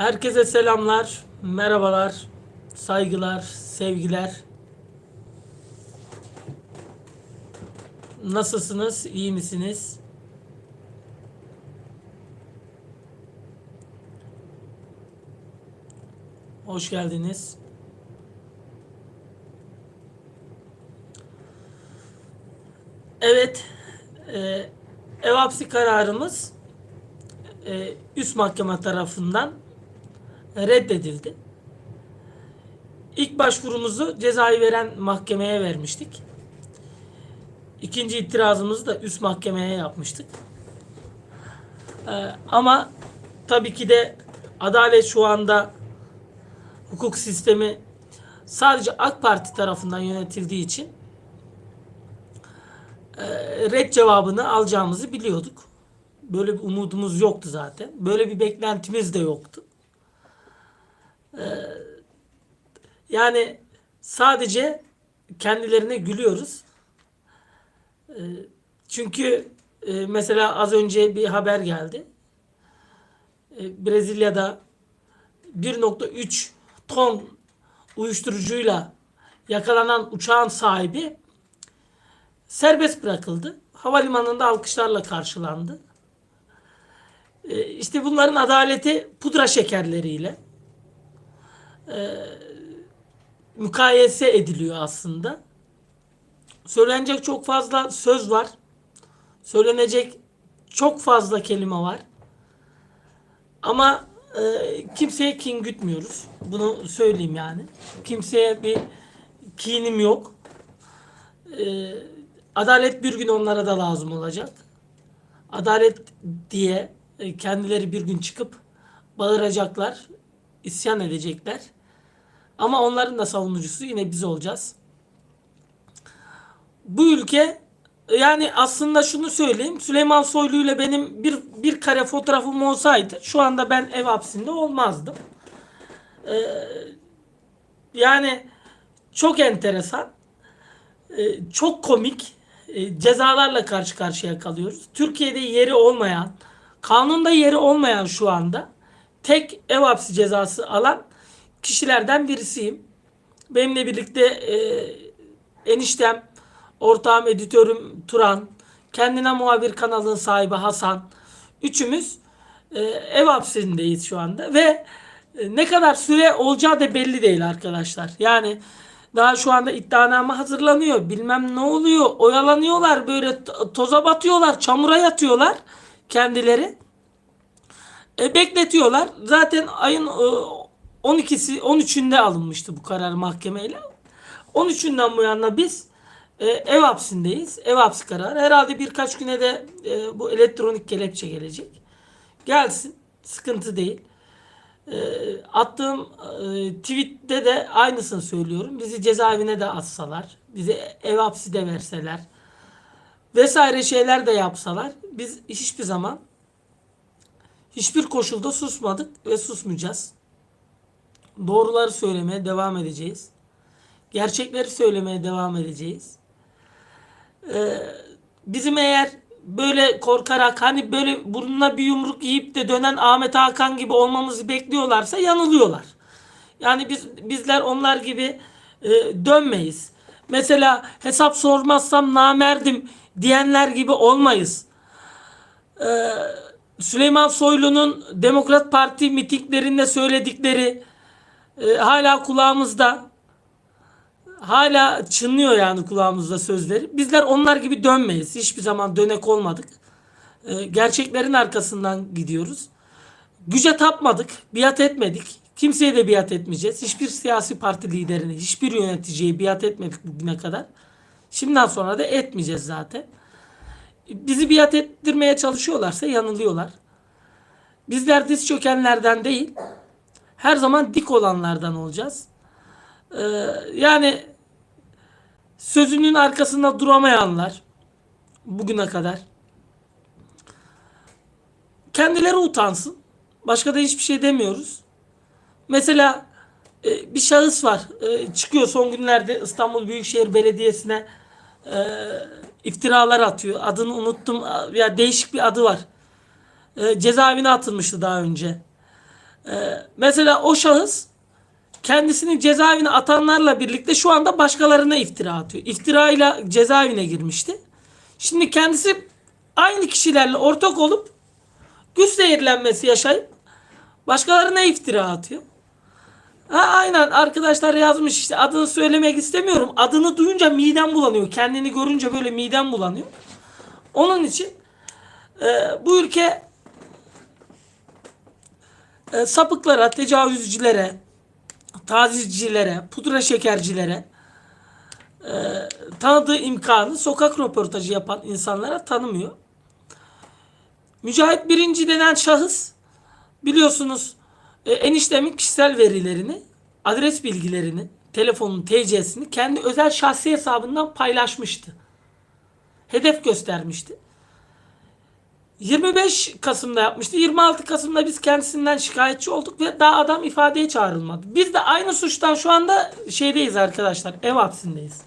Herkese selamlar, merhabalar, saygılar, sevgiler. Nasılsınız? iyi misiniz? Hoş geldiniz. Evet, e, ev hapsi kararımız e, üst mahkeme tarafından reddedildi. İlk başvurumuzu cezayı veren mahkemeye vermiştik. İkinci itirazımızı da üst mahkemeye yapmıştık. Ee, ama tabii ki de adalet şu anda hukuk sistemi sadece AK Parti tarafından yönetildiği için e, red cevabını alacağımızı biliyorduk. Böyle bir umudumuz yoktu zaten. Böyle bir beklentimiz de yoktu. Ee, yani sadece kendilerine gülüyoruz. Ee, çünkü e, mesela az önce bir haber geldi. Ee, Brezilya'da 1.3 ton uyuşturucuyla yakalanan uçağın sahibi serbest bırakıldı. Havalimanında alkışlarla karşılandı. İşte bunların adaleti pudra şekerleriyle e, mukayese ediliyor aslında. Söylenecek çok fazla söz var. Söylenecek çok fazla kelime var. Ama e, kimseye kin gütmüyoruz. Bunu söyleyeyim yani. Kimseye bir kinim yok. E, adalet bir gün onlara da lazım olacak. Adalet diye e, kendileri bir gün çıkıp bağıracaklar, isyan edecekler. Ama onların da savunucusu yine biz olacağız. Bu ülke yani aslında şunu söyleyeyim. Süleyman Soylu ile benim bir, bir kare fotoğrafım olsaydı şu anda ben ev hapsinde olmazdım. Ee, yani çok enteresan. Ee, çok komik e, cezalarla karşı karşıya kalıyoruz. Türkiye'de yeri olmayan, kanunda yeri olmayan şu anda tek ev hapsi cezası alan kişilerden birisiyim. Benimle birlikte e, eniştem, ortağım, editörüm Turan, kendine muhabir kanalının sahibi Hasan. Üçümüz e, ev hapsindeyiz şu anda ve e, ne kadar süre olacağı da belli değil arkadaşlar. Yani daha şu anda iddianame hazırlanıyor. Bilmem ne oluyor. Oyalanıyorlar böyle to- toza batıyorlar. Çamura yatıyorlar kendileri. E, bekletiyorlar. Zaten ayın e, 12'si 13'ünde alınmıştı bu karar mahkemeyle. 13'ünden bu yana biz e, ev hapsindeyiz. Ev hapsi kararı. Herhalde birkaç güne de e, bu elektronik kelepçe gelecek. Gelsin. Sıkıntı değil. E, attığım e, tweette de aynısını söylüyorum. Bizi cezaevine de atsalar, bize ev hapsi de verseler vesaire şeyler de yapsalar biz hiçbir zaman hiçbir koşulda susmadık ve susmayacağız. Doğruları söylemeye devam edeceğiz. Gerçekleri söylemeye devam edeceğiz. Ee, bizim eğer böyle korkarak hani böyle burnuna bir yumruk yiyip de dönen Ahmet Hakan gibi olmamızı bekliyorlarsa yanılıyorlar. Yani biz bizler onlar gibi e, dönmeyiz. Mesela hesap sormazsam namerdim diyenler gibi olmayız. Ee, Süleyman Soylu'nun Demokrat Parti mitinglerinde söyledikleri e, hala kulağımızda. Hala çınlıyor yani kulağımızda sözleri. Bizler onlar gibi dönmeyiz. Hiçbir zaman dönek olmadık. E, gerçeklerin arkasından gidiyoruz. Güce tapmadık, biat etmedik. Kimseye de biat etmeyeceğiz. Hiçbir siyasi parti liderini, hiçbir yöneticiye biat etmedik bugüne kadar. Şimdiden sonra da etmeyeceğiz zaten. Bizi biat ettirmeye çalışıyorlarsa yanılıyorlar. Bizler diz çökenlerden değil, her zaman dik olanlardan olacağız. Ee, yani sözünün arkasında duramayanlar bugüne kadar kendileri utansın. Başka da hiçbir şey demiyoruz. Mesela e, bir şahıs var. E, çıkıyor son günlerde İstanbul Büyükşehir Belediyesi'ne e, iftiralar atıyor. Adını unuttum. Ya değişik bir adı var. E, cezaevine atılmıştı daha önce. Ee, mesela o şahıs kendisini cezaevine atanlarla birlikte şu anda başkalarına iftira atıyor. İftirayla cezaevine girmişti. Şimdi kendisi aynı kişilerle ortak olup güç zehirlenmesi yaşayıp başkalarına iftira atıyor. Ha, aynen arkadaşlar yazmış işte adını söylemek istemiyorum. Adını duyunca midem bulanıyor. Kendini görünce böyle midem bulanıyor. Onun için e, bu ülke e, sapıklara, tecavüzcülere, tazizcilere, pudra şekercilere e, tanıdığı imkanı sokak röportajı yapan insanlara tanımıyor. Mücahit Birinci denen şahıs biliyorsunuz e, eniştemin kişisel verilerini, adres bilgilerini, telefonun TC'sini kendi özel şahsi hesabından paylaşmıştı. Hedef göstermişti. 25 Kasım'da yapmıştı. 26 Kasım'da biz kendisinden şikayetçi olduk ve daha adam ifadeye çağrılmadı. Biz de aynı suçtan şu anda şeydeyiz arkadaşlar. Ev hapsindeyiz.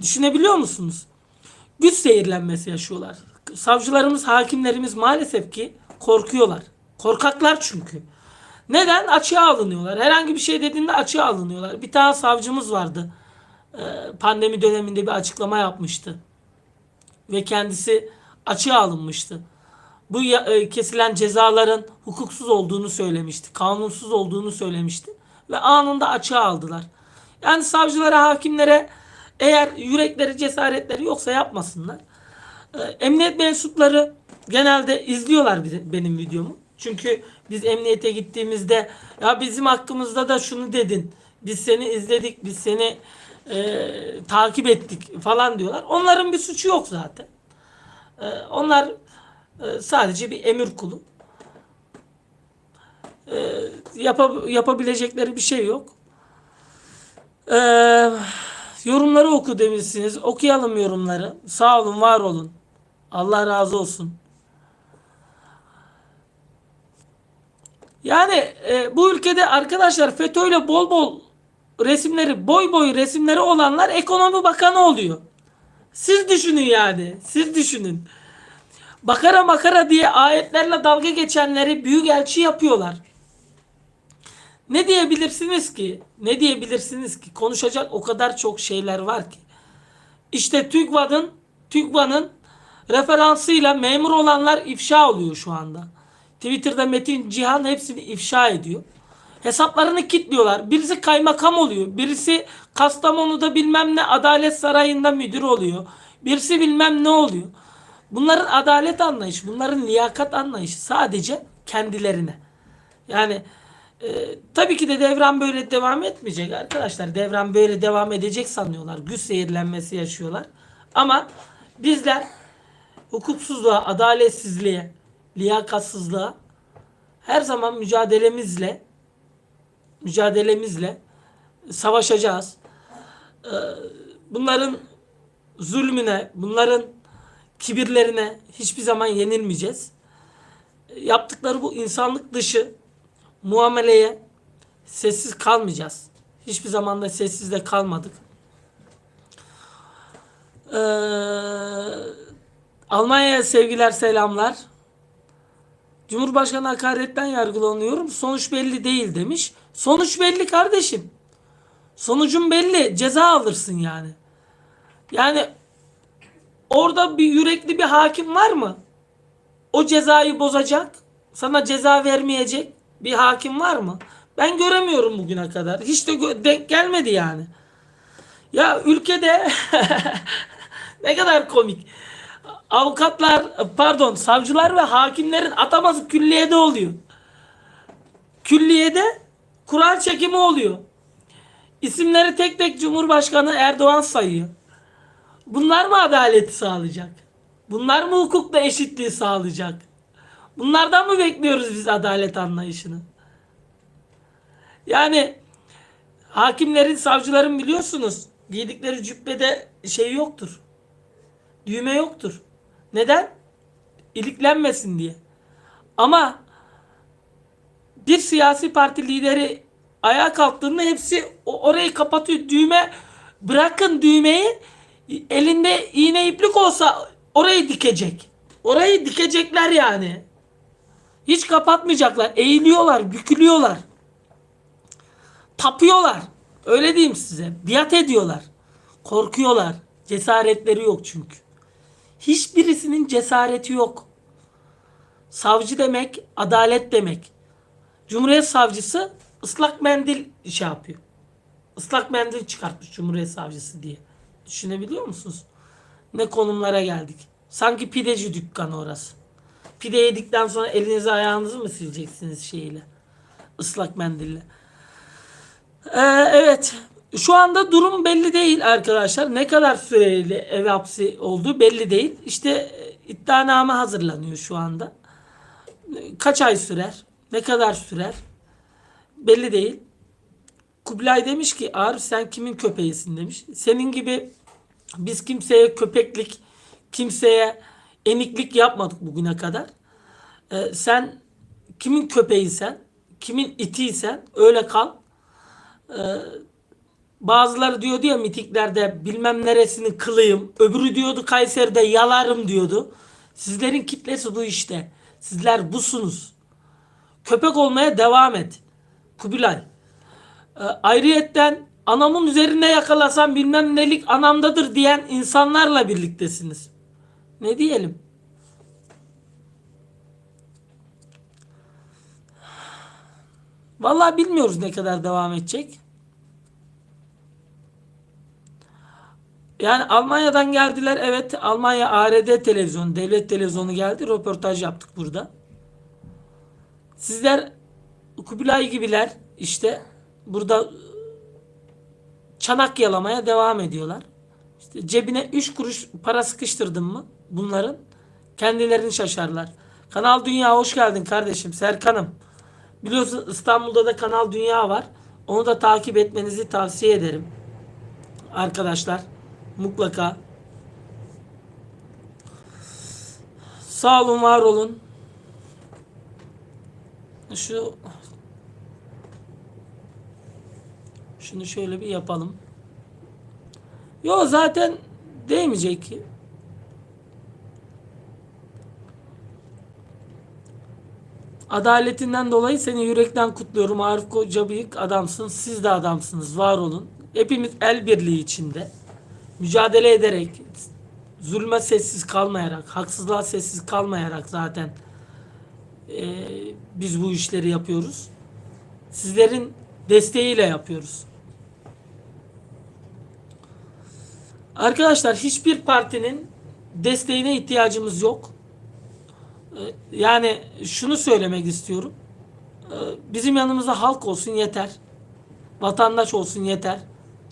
Düşünebiliyor musunuz? Güç zehirlenmesi yaşıyorlar. Savcılarımız, hakimlerimiz maalesef ki korkuyorlar. Korkaklar çünkü. Neden? Açığa alınıyorlar. Herhangi bir şey dediğinde açığa alınıyorlar. Bir tane savcımız vardı. Ee, Pandemi döneminde bir açıklama yapmıştı. Ve kendisi açığa alınmıştı. Bu e, kesilen cezaların hukuksuz olduğunu söylemişti. Kanunsuz olduğunu söylemişti. Ve anında açığa aldılar. Yani savcılara, hakimlere eğer yürekleri, cesaretleri yoksa yapmasınlar. Ee, Emniyet mensupları genelde izliyorlar benim videomu. Çünkü biz emniyete gittiğimizde ya bizim hakkımızda da şunu dedin. Biz seni izledik, biz seni e, takip ettik falan diyorlar. Onların bir suçu yok zaten. Ee, onlar e, sadece bir emir kulu. Ee, yapa- yapabilecekleri bir şey yok. Ee, yorumları oku demişsiniz. Okuyalım yorumları. Sağ olun, var olun. Allah razı olsun. Yani e, bu ülkede arkadaşlar FETÖ'yle bol bol resimleri, boy boy resimleri olanlar ekonomi bakanı oluyor. Siz düşünün yani. Siz düşünün. Bakara makara diye ayetlerle dalga geçenleri büyükelçi yapıyorlar. Ne diyebilirsiniz ki? Ne diyebilirsiniz ki? Konuşacak o kadar çok şeyler var ki. İşte TÜGVA'nın TÜGVA'nın referansıyla memur olanlar ifşa oluyor şu anda. Twitter'da Metin Cihan hepsini ifşa ediyor. Hesaplarını kilitliyorlar. Birisi kaymakam oluyor. Birisi Kastamonu'da bilmem ne Adalet Sarayı'nda müdür oluyor. Birisi bilmem ne oluyor. Bunların adalet anlayışı, bunların liyakat anlayışı sadece kendilerine. Yani e, tabii ki de devran böyle devam etmeyecek arkadaşlar. Devran böyle devam edecek sanıyorlar. Güç zehirlenmesi yaşıyorlar. Ama bizler hukuksuzluğa, adaletsizliğe, liyakatsızlığa her zaman mücadelemizle mücadelemizle savaşacağız. Ee, bunların zulmüne, bunların kibirlerine hiçbir zaman yenilmeyeceğiz. Yaptıkları bu insanlık dışı muameleye sessiz kalmayacağız. Hiçbir zaman da sessiz de kalmadık. Ee, Almanya'ya sevgiler selamlar. Cumhurbaşkanı hakaretten yargılanıyorum. Sonuç belli değil demiş. Sonuç belli kardeşim. Sonucun belli. Ceza alırsın yani. Yani orada bir yürekli bir hakim var mı? O cezayı bozacak. Sana ceza vermeyecek bir hakim var mı? Ben göremiyorum bugüne kadar. Hiç de denk gelmedi yani. Ya ülkede ne kadar komik. Avukatlar, pardon, savcılar ve hakimlerin ataması külliyede oluyor. Külliyede Kur'an çekimi oluyor. İsimleri tek tek Cumhurbaşkanı Erdoğan sayıyor. Bunlar mı adaleti sağlayacak? Bunlar mı hukukla eşitliği sağlayacak? Bunlardan mı bekliyoruz biz adalet anlayışını? Yani hakimlerin, savcıların biliyorsunuz giydikleri cübbede şey yoktur. Düğme yoktur. Neden? İliklenmesin diye. Ama bir siyasi parti lideri ayağa kalktığında hepsi orayı kapatıyor. Düğme bırakın düğmeyi elinde iğne iplik olsa orayı dikecek. Orayı dikecekler yani. Hiç kapatmayacaklar. Eğiliyorlar, bükülüyorlar. Tapıyorlar. Öyle diyeyim size. Biat ediyorlar. Korkuyorlar. Cesaretleri yok çünkü. Hiçbirisinin cesareti yok. Savcı demek, adalet demek. Cumhuriyet savcısı ıslak mendil şey yapıyor. Islak mendil çıkartmış Cumhuriyet savcısı diye. Düşünebiliyor musunuz? Ne konumlara geldik. Sanki pideci dükkanı orası. Pide yedikten sonra elinizi ayağınızı mı sileceksiniz şeyle? Islak mendille. Ee, evet. Şu anda durum belli değil arkadaşlar. Ne kadar süreli ev hapsi olduğu belli değil. İşte iddianame hazırlanıyor şu anda. Kaç ay sürer? Ne kadar sürer? Belli değil. Kubilay demiş ki Arif sen kimin köpeğisin demiş. Senin gibi biz kimseye köpeklik, kimseye eniklik yapmadık bugüne kadar. Ee, sen kimin köpeğiysen, kimin itiysen öyle kal. Ee, bazıları diyordu ya mitiklerde bilmem neresini kılayım. Öbürü diyordu Kayseri'de yalarım diyordu. Sizlerin kitlesi bu işte. Sizler busunuz. Köpek olmaya devam et. Kubilay. Ee, ayrıyetten anamın üzerine yakalasam bilmem nelik anamdadır diyen insanlarla birliktesiniz. Ne diyelim? Vallahi bilmiyoruz ne kadar devam edecek. Yani Almanya'dan geldiler. Evet Almanya ARD televizyonu, devlet televizyonu geldi. Röportaj yaptık burada. Sizler Kubilay gibiler işte burada çanak yalamaya devam ediyorlar. İşte cebine 3 kuruş para sıkıştırdın mı bunların kendilerini şaşarlar. Kanal Dünya hoş geldin kardeşim Serkan'ım. Biliyorsun İstanbul'da da Kanal Dünya var. Onu da takip etmenizi tavsiye ederim. Arkadaşlar mutlaka. Sağ olun var olun. Şu şunu şöyle bir yapalım. Yo zaten değmeyecek ki. Adaletinden dolayı seni yürekten kutluyorum. Arif Koca büyük adamsın. Siz de adamsınız. Var olun. Hepimiz el birliği içinde mücadele ederek zulme sessiz kalmayarak, haksızlığa sessiz kalmayarak zaten e, biz bu işleri yapıyoruz. Sizlerin desteğiyle yapıyoruz. Arkadaşlar hiçbir partinin desteğine ihtiyacımız yok. E, Yani şunu söylemek istiyorum. E, Bizim yanımızda halk olsun yeter. Vatandaş olsun yeter.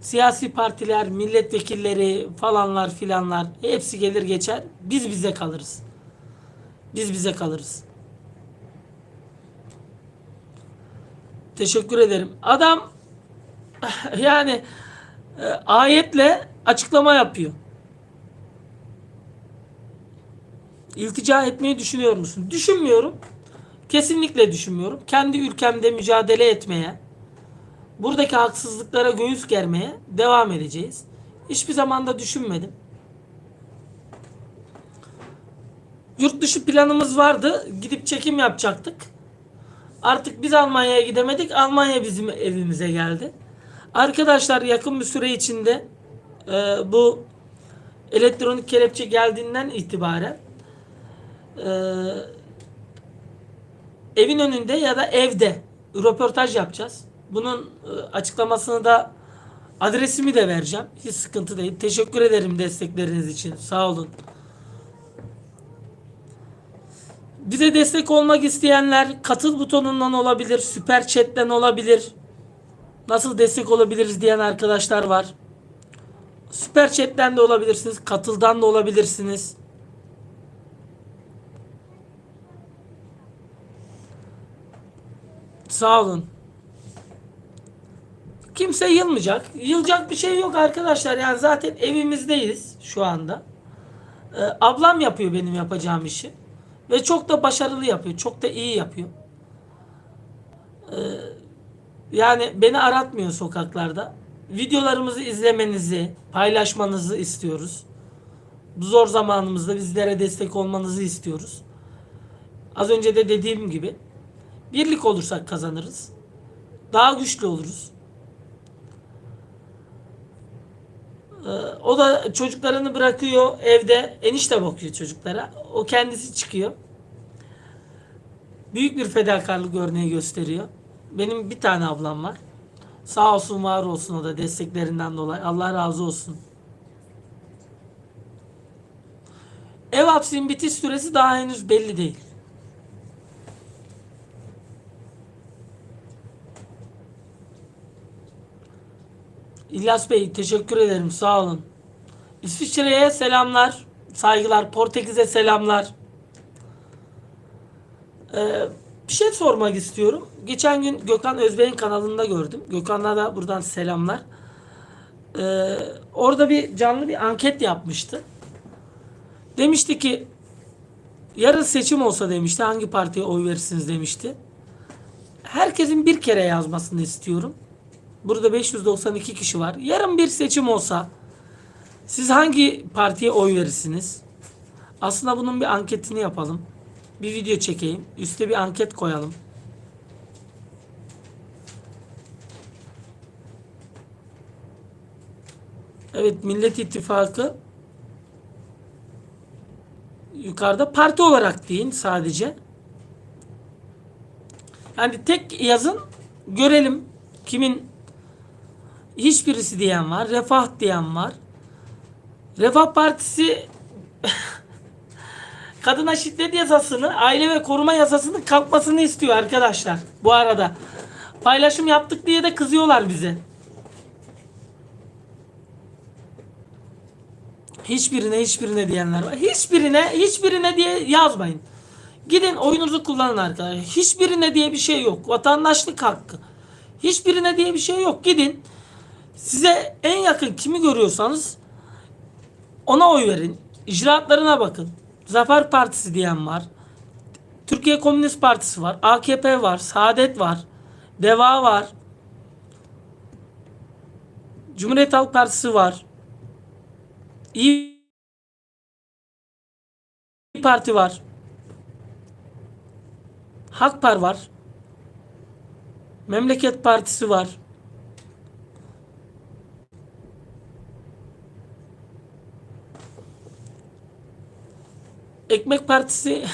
Siyasi partiler, milletvekilleri falanlar filanlar hepsi gelir geçer. Biz bize kalırız. Biz bize kalırız. Teşekkür ederim. Adam yani e, ayetle açıklama yapıyor. İltica etmeyi düşünüyor musun? Düşünmüyorum. Kesinlikle düşünmüyorum. Kendi ülkemde mücadele etmeye, buradaki haksızlıklara göğüs germeye devam edeceğiz. Hiçbir zaman da düşünmedim. Yurt dışı planımız vardı. Gidip çekim yapacaktık. Artık biz Almanya'ya gidemedik. Almanya bizim evimize geldi. Arkadaşlar yakın bir süre içinde e, bu elektronik kelepçe geldiğinden itibaren e, evin önünde ya da evde röportaj yapacağız. Bunun e, açıklamasını da adresimi de vereceğim. Hiç sıkıntı değil. Teşekkür ederim destekleriniz için. Sağ olun. Bize destek olmak isteyenler katıl butonundan olabilir, süper chatten olabilir. Nasıl destek olabiliriz diyen arkadaşlar var. Süper chatten de olabilirsiniz, katıldan da olabilirsiniz. Sağ olun. Kimse yılmayacak. Yılacak bir şey yok arkadaşlar. Yani zaten evimizdeyiz şu anda. Ee, ablam yapıyor benim yapacağım işi. Ve çok da başarılı yapıyor. Çok da iyi yapıyor. Ee, yani beni aratmıyor sokaklarda. Videolarımızı izlemenizi, paylaşmanızı istiyoruz. Bu zor zamanımızda bizlere destek olmanızı istiyoruz. Az önce de dediğim gibi birlik olursak kazanırız. Daha güçlü oluruz. O da çocuklarını bırakıyor evde. Enişte bakıyor çocuklara. O kendisi çıkıyor. Büyük bir fedakarlık örneği gösteriyor. Benim bir tane ablam var. Sağ olsun var olsun o da desteklerinden dolayı. Allah razı olsun. Ev hapsinin bitiş süresi daha henüz belli değil. İlyas Bey teşekkür ederim sağ olun. İsviçre'ye selamlar, saygılar. Portekiz'e selamlar. Ee, bir şey sormak istiyorum. Geçen gün Gökhan Özbey'in kanalında gördüm. Gökhan'a da buradan selamlar. Ee, orada bir canlı bir anket yapmıştı. Demişti ki yarın seçim olsa demişti hangi partiye oy verirsiniz demişti. Herkesin bir kere yazmasını istiyorum. Burada 592 kişi var. Yarın bir seçim olsa siz hangi partiye oy verirsiniz? Aslında bunun bir anketini yapalım. Bir video çekeyim. Üste bir anket koyalım. Evet Millet İttifakı yukarıda parti olarak deyin sadece. Yani tek yazın görelim kimin hiçbirisi diyen var. Refah diyen var. Refah Partisi kadına şiddet yasasını, aile ve koruma yasasının kalkmasını istiyor arkadaşlar. Bu arada paylaşım yaptık diye de kızıyorlar bize. Hiçbirine hiçbirine diyenler var. Hiçbirine hiçbirine diye yazmayın. Gidin oyunuzu kullanın arkadaşlar. Hiçbirine diye bir şey yok. Vatandaşlık hakkı. Hiçbirine diye bir şey yok. Gidin. Size en yakın kimi görüyorsanız ona oy verin. İcraatlarına bakın. Zafer Partisi diyen var. Türkiye Komünist Partisi var. AKP var. Saadet var. Deva var. Cumhuriyet Halk Partisi var. İyi Parti var. Hakpar var. Memleket Partisi var. Ekmek Partisi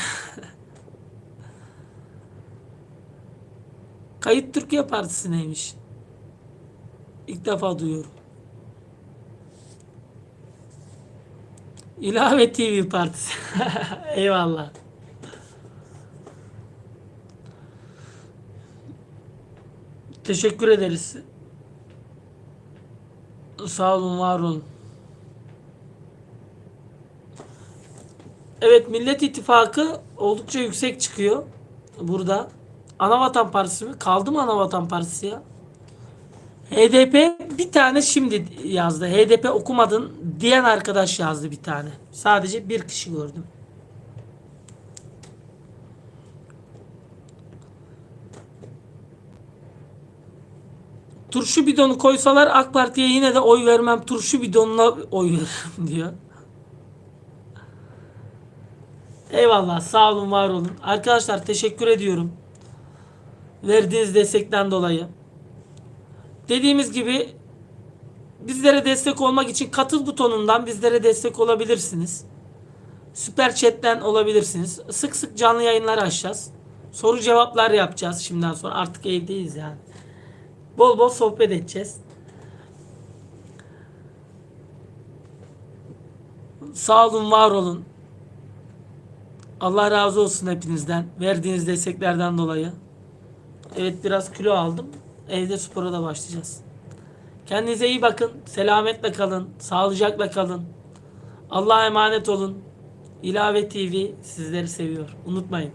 Kayıt Türkiye Partisi neymiş? İlk defa duyuyorum. İlave TV Partisi. Eyvallah. Teşekkür ederiz. Sağ olun, var olun. Evet Millet İttifakı oldukça yüksek çıkıyor burada. Anavatan Partisi mi? Kaldı mı Anavatan Partisi ya? HDP bir tane şimdi yazdı. HDP okumadın diyen arkadaş yazdı bir tane. Sadece bir kişi gördüm. Turşu bidonu koysalar AK Parti'ye yine de oy vermem. Turşu bidonuna oy veririm diyor. Eyvallah. Sağ olun, var olun. Arkadaşlar teşekkür ediyorum. Verdiğiniz destekten dolayı. Dediğimiz gibi bizlere destek olmak için katıl butonundan bizlere destek olabilirsiniz. Süper chatten olabilirsiniz. Sık sık canlı yayınlar açacağız. Soru cevaplar yapacağız şimdiden sonra. Artık evdeyiz yani. Bol bol sohbet edeceğiz. Sağ olun, var olun. Allah razı olsun hepinizden. Verdiğiniz desteklerden dolayı. Evet biraz kilo aldım. Evde spora da başlayacağız. Kendinize iyi bakın. Selametle kalın. Sağlıcakla kalın. Allah'a emanet olun. İlave TV sizleri seviyor. Unutmayın.